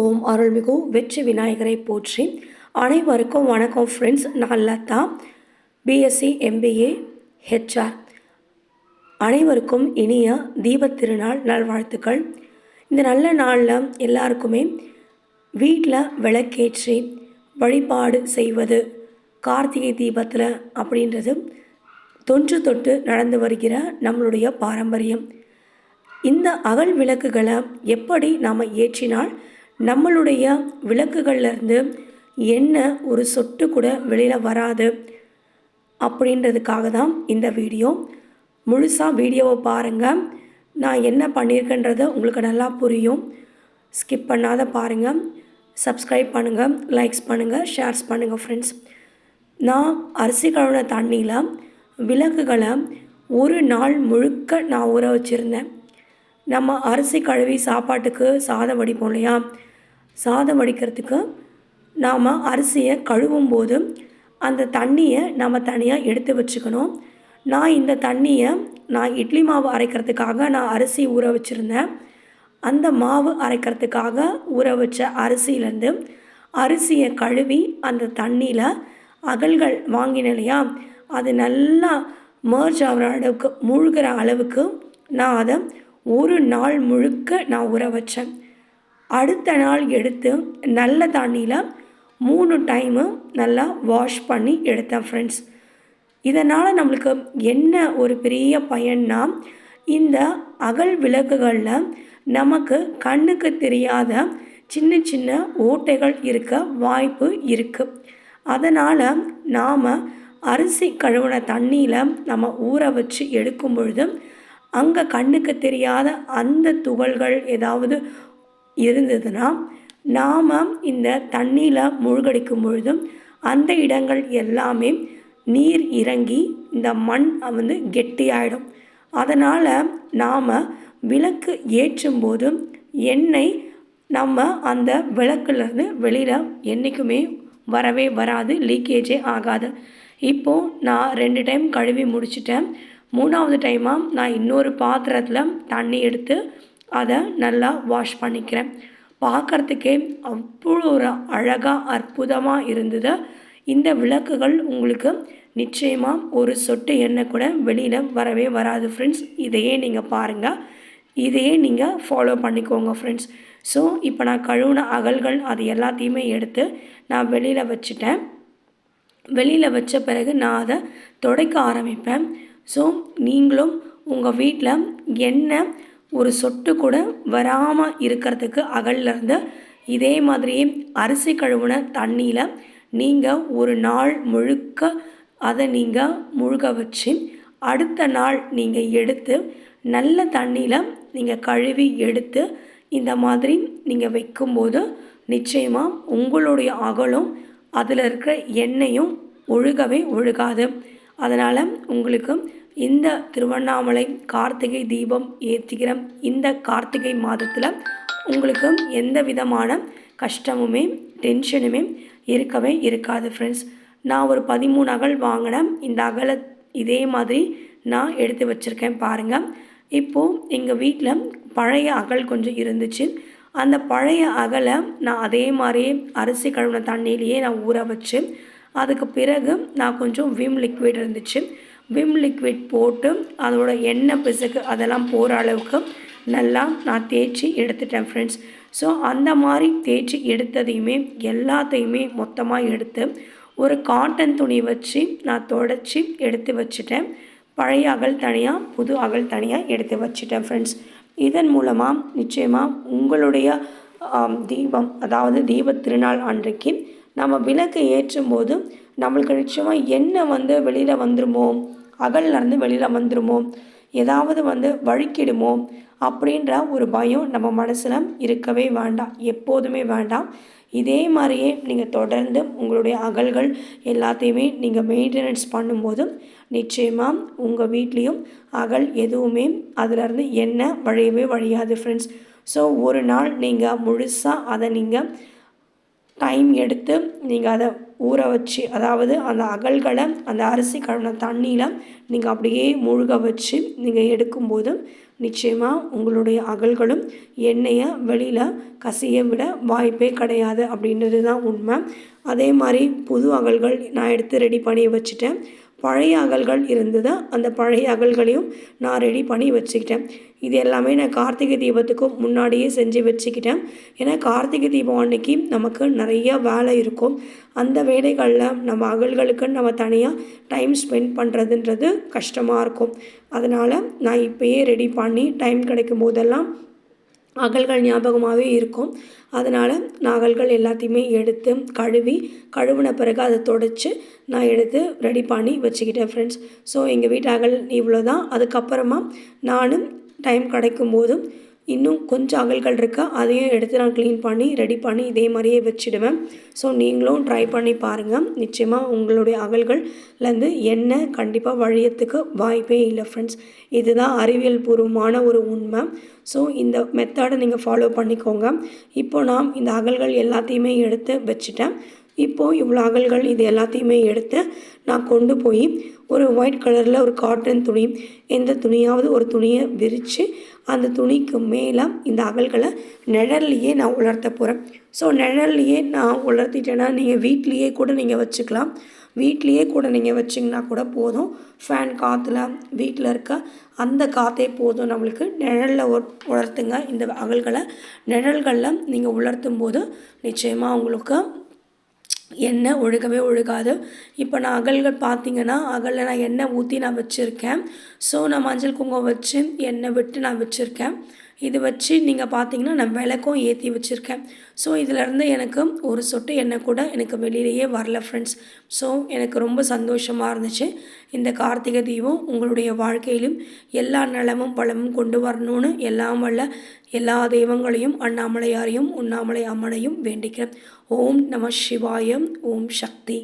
ஓம் அருள்மிகு வெற்றி விநாயகரை போற்றி. அனைவருக்கும் வணக்கம் ஃப்ரெண்ட்ஸ் நான் லதா பிஎஸ்சி எம்பிஏ ஹெச்ஆர் அனைவருக்கும் இனிய தீபத் திருநாள் நல்வாழ்த்துக்கள். இந்த நல்ல நாளில் எல்லாருக்குமே வீட்டில் விளக்கேற்றி வழிபாடு செய்வது கார்த்திகை தீபத்தில் அப்படின்றது தொன்று தொட்டு நடந்து வருகிற நம்மளுடைய பாரம்பரியம். இந்த அகல் விளக்குகளை எப்படி நாம் ஏற்றினால் நம்மளுடைய விளக்குகள்லேருந்து எண்ணெய் ஒரு சொட்டு கூட வெளியில் வராது அப்படின்றதுக்காக தான் இந்த வீடியோ. முழுசாக வீடியோவை பாருங்கள் நான் என்ன பண்ணியிருக்கேன்றது உங்களுக்கு நல்லா புரியும். ஸ்கிப் பண்ணாத பாருங்கள் சப்ஸ்கிரைப் பண்ணுங்கள் லைக்ஸ் பண்ணுங்கள் ஷேர்ஸ் பண்ணுங்கள் ஃப்ரெண்ட்ஸ் நான் அரிசி கழுவின தண்ணியில் விளக்குகளை ஒரு நாள் முழுக்க நான் ஊற வச்சுருந்தேன். நம்ம அரிசி கழுவி சாப்பாட்டுக்கு சாதம் வடிப்போம் இல்லையா? சாதம் வடிக்கிறதுக்கு நாம் அரிசியை கழுவும் போது அந்த தண்ணியை நம்ம தனியாக எடுத்து வச்சுக்கணும். நான் இந்த தண்ணியை நான் இட்லி மாவு அரைக்கிறதுக்காக நான் அரிசி ஊற வச்சுருந்தேன். அந்த மாவு அரைக்கிறதுக்காக ஊற வச்ச அரிசியிலேருந்து அரிசியை கழுவி அந்த தண்ணியில் அகல்கள் வாங்கினேன் இல்லையா? அது நல்லா மர்ஜ் ஆகிற அளவுக்கு மூழ்கிற அளவுக்கு நான் அதை ஒரு நாள் முழுக்க நான் ஊற வச்சேன். அடுத்த நாள் எடுத்து நல்ல தண்ணியில் மூணு டைமு நல்லா வாஷ் பண்ணி எடுத்தேன் ஃப்ரெண்ட்ஸ் இதனால் நம்மளுக்கு என்ன ஒரு பெரிய பயன்னா இந்த அகல் விளக்குகளில் நமக்கு கண்ணுக்கு தெரியாத சின்ன சின்ன ஓட்டைகள் இருக்க வாய்ப்பு இருக்குது அதனால் நாம் அரிசி கழுவின தண்ணியில் நம்ம ஊற வச்சு எடுக்கும் பொழுது அங்கே கண்ணுக்கு தெரியாத அந்த துகள்கள் ஏதாவது இருந்ததுன்னா நாம் இந்த தண்ணியில் மூழ்கடிக்கும் பொழுதும் அந்த இடங்கள் எல்லாமே நீர் இறங்கி இந்த மண் வந்து கெட்டியாயிடும். அதனால் நாம் விளக்கு ஏற்றும் போதும் எண்ணெய் நம்ம அந்த விளக்குலேருந்து வெளியில் என்றைக்குமே வரவே வராது லீக்கேஜே ஆகாது. இப்போது நான் ரெண்டு டைம் கழுவி முடிச்சிட்டேன். மூணாவது டைமாக நான் இன்னொரு பாத்திரத்தில் தண்ணி எடுத்து அதை நல்லா வாஷ் பண்ணிக்கிறேன். பார்க்குறதுக்கே அவ்வளோ ஒரு அழகாக அற்புதமாக இருந்தது. இந்த விளக்குகள் உங்களுக்கு நிச்சயமாக ஒரு சொட்டு எண்ணெய் கூட வெளியில் வரவே வராது ஃப்ரெண்ட்ஸ் இதையே நீங்கள் பாருங்கள் இதையே நீங்கள் ஃபாலோ பண்ணிக்கோங்க ஃப்ரெண்ட்ஸ் ஸோ இப்போ நான் கழுவுன அகல்கள் அது எல்லாத்தையுமே எடுத்து நான் வெளியில் வச்சுட்டேன். வெளியில் வச்ச பிறகு நான் அதை துடைக்க ஆரம்பிப்பேன். ஸோ நீங்களும் உங்கள் வீட்டில் எண்ணெய் ஒரு சொட்டு கூட வராமல் இருக்கிறதுக்கு அகல்லேருந்து இதே மாதிரியே அரிசி கழுவுன தண்ணியில் நீங்கள் ஒரு நாள் முழுக்க அதை நீங்கள் முழுக வச்சு அடுத்த நாள் நீங்கள் எடுத்து நல்ல தண்ணியில் நீங்கள் கழுவி எடுத்து இந்த மாதிரி நீங்கள் வைக்கும்போது நிச்சயமாக உங்களுடைய அகலும் அதில் இருக்கிற எண்ணெயும் ஒழுகவே ஒழுகாது. அதனால் உங்களுக்கு இந்த திருவண்ணாமலை கார்த்திகை தீபம் ஏற்றுகிற இந்த கார்த்திகை மாதத்தில் உங்களுக்கு எந்த விதமான கஷ்டமுமே டென்ஷனுமே இருக்கவே இருக்காது ஃப்ரெண்ட்ஸ் நான் ஒரு பதிமூணு அகல் வாங்கினேன் இந்த அகலை இதே மாதிரி நான் எடுத்து வச்சுருக்கேன் பாருங்கள் இப்போது எங்கள் வீட்டில் பழைய அகல் கொஞ்சம் இருந்துச்சு. அந்த பழைய அகலை நான் அதே மாதிரியே அரிசி கழுவின தண்ணியிலேயே நான் ஊற வச்சு அதுக்கு பிறகு நான் கொஞ்சம் விம் லிக்விட் இருந்துச்சு. விம் லிக்விட் போட்டு அதோட எண்ணெய் பிசுக்கு அதெல்லாம் போகிற அளவுக்கு நல்லா நான் தேய்ச்சி எடுத்துட்டேன் ஃப்ரெண்ட்ஸ் ஸோ அந்த மாதிரி தேய்ச்சி எடுத்ததையுமே எல்லாத்தையுமே மொத்தமாக எடுத்து ஒரு காட்டன் துணி வச்சு நான் தொடச்சி எடுத்து வச்சுட்டேன். பழைய அகல் தனியாக புது அகல் தனியாக எடுத்து வச்சுட்டேன் ஃப்ரெண்ட்ஸ் இதன் மூலமாக நிச்சயமாக உங்களுடைய தீபம் அதாவது தீப திருநாள் அன்றைக்கு நம்ம விளக்கு ஏற்றும் போது நம்மளுக்கு நிச்சயமாக என்ன வந்து வெளியில் வந்துருமோ அகல்லேருந்து வெளியில் வந்துடுமோ ஏதாவது வந்து வழுக்கிடுமோ? அப்படின்ற ஒரு பயம் நம்ம மனசில் இருக்கவே வேண்டாம். எப்போதுமே வேண்டாம். இதே மாதிரியே நீங்கள் தொடர்ந்து உங்களுடைய அகல்கள் எல்லாத்தையுமே நீங்கள் மெயின்டெனன்ஸ் பண்ணும்போது நிச்சயமாக உங்கள் வீட்லேயும் அகல் எதுவுமே அதிலேருந்து என்ன வழியவே வழியாது ஃப்ரெண்ட்ஸ் ஸோ ஒரு நாள் நீங்கள் முழுசாக அதை நீங்கள் டைம் எடுத்து நீங்கள் அதை ஊற வச்சு அதாவது அந்த அகல்களை அந்த அரிசி கழுவின தண்ணியில் நீங்கள் அப்படியே முழுக வச்சு நீங்கள் எடுக்கும்போது நிச்சயமாக உங்களுடைய அகல்களும் எண்ணெயை வெளியில் கசிய விட வாய்ப்பே கிடையாது அப்படின்றது தான் உண்மை. அதே மாதிரி புது அகல்கள் நான் எடுத்து ரெடி பண்ணி வச்சுட்டேன். பழைய அகல்கள் இருந்தது. அந்த பழைய அகல்களையும் நான் ரெடி பண்ணி வச்சுக்கிட்டேன். இது எல்லாமே நான் கார்த்திகை தீபத்துக்கும் முன்னாடியே செஞ்சு வச்சுக்கிட்டேன். ஏன்னா கார்த்திகை தீபம் அன்னைக்கு நமக்கு நிறைய வேலை இருக்கும். அந்த வேலைகளில் நம்ம அகல்களுக்கு நம்ம தனியாக டைம் ஸ்பெண்ட் பண்ணுறதுன்றது கஷ்டமாக இருக்கும். அதனால் நான் இப்போயே ரெடி பண்ணி டைம் கிடைக்கும் போதெல்லாம் அகல்கள் ஞாபகமாகவே இருக்கும். அதனால் நான் அகல்கள் எல்லாத்தையுமே எடுத்து கழுவி கழுவின பிறகு அதை தொடச்சி நான் எடுத்து ரெடி பண்ணி வச்சுக்கிட்டேன் ஃப்ரெண்ட்ஸ் ஸோ எங்கள் வீட்டு அகல் இவ்வளோ தான் அதுக்கப்புறமா நானும் டைம் கிடைக்கும் போதும் இன்னும் கொஞ்சம் அகல்கள் இருக்கா அதையும் எடுத்து நான் க்ளீன் பண்ணி ரெடி பண்ணி இதே மாதிரியே வச்சுடுவேன். ஸோ நீங்களும் ட்ரை பண்ணி பாருங்கள் நிச்சயமாக உங்களுடைய அகல்கள்லேருந்து என்ன கண்டிப்பாக வழியத்துக்கு வாய்ப்பே இல்லை ஃப்ரெண்ட்ஸ் இதுதான் அறிவியல் பூர்வமான ஒரு உண்மை. ஸோ இந்த மெத்தடை நீங்கள் ஃபாலோ பண்ணிக்கோங்க. இப்போ நான் இந்த அகல்கள் எல்லாத்தையுமே எடுத்து வச்சுட்டேன். இப்போது இவ்வளோ அகல்கள் இது எல்லாத்தையுமே எடுத்து நான் கொண்டு போய் ஒரு ஒயிட் கலரில் ஒரு காட்டன் துணி. எந்த துணியாவது ஒரு துணியை விரித்து அந்த துணிக்கு மேலே இந்த அகல்களை நிழல்லையே நான் உலர்த்த போகிறேன் ஸோ நிழல்லையே நான் உலர்த்திட்டேன்னா நீங்கள் வீட்லேயே கூட நீங்கள் வச்சுக்கலாம். வீட்லேயே கூட நீங்கள் வச்சிங்கன்னா கூட போதும். ஃபேன் காற்றுல வீட்டில் இருக்க அந்த காற்றே போதும். நம்மளுக்கு நிழலில் உலர்த்துங்க. இந்த அகல்களை நிழல்களில் நீங்கள் உலர்த்தும் போது நிச்சயமாக உங்களுக்கு எண்ணெய் ஒழுகவே ஒழுகாது. இப்போ நான் அகல்கள் பார்த்தீங்கன்னா அகலில் நான் எண்ணெய் ஊற்றி நான் வச்சுருக்கேன். ஸோ நான் மஞ்சள் குங்குமம் வச்சு எண்ணெய் விட்டு நான் வச்சுருக்கேன். இது வச்சு நீங்கள் பார்த்தீங்கன்னா நான் விளக்கும் ஏற்றி வச்சுருக்கேன். ஸோ இதிலேருந்து எனக்கு ஒரு சொட்டு எண்ணெய் கூட எனக்கு வெளியிலேயே வரல ஃப்ரெண்ட்ஸ் ஸோ எனக்கு ரொம்ப சந்தோஷமாக இருந்துச்சு. இந்த கார்த்திகை தீபம் உங்களுடைய வாழ்க்கையிலும் எல்லா நலமும் பலமும் கொண்டு வரணும்னு எல்லாம் வல்ல எல்லா தெய்வங்களையும் அண்ணாமலையாரையும் உண்ணாமலை அம்மனையும் வேண்டிக்கிறேன். ஓம் நம சிவாயம் ஓம் சக்தி.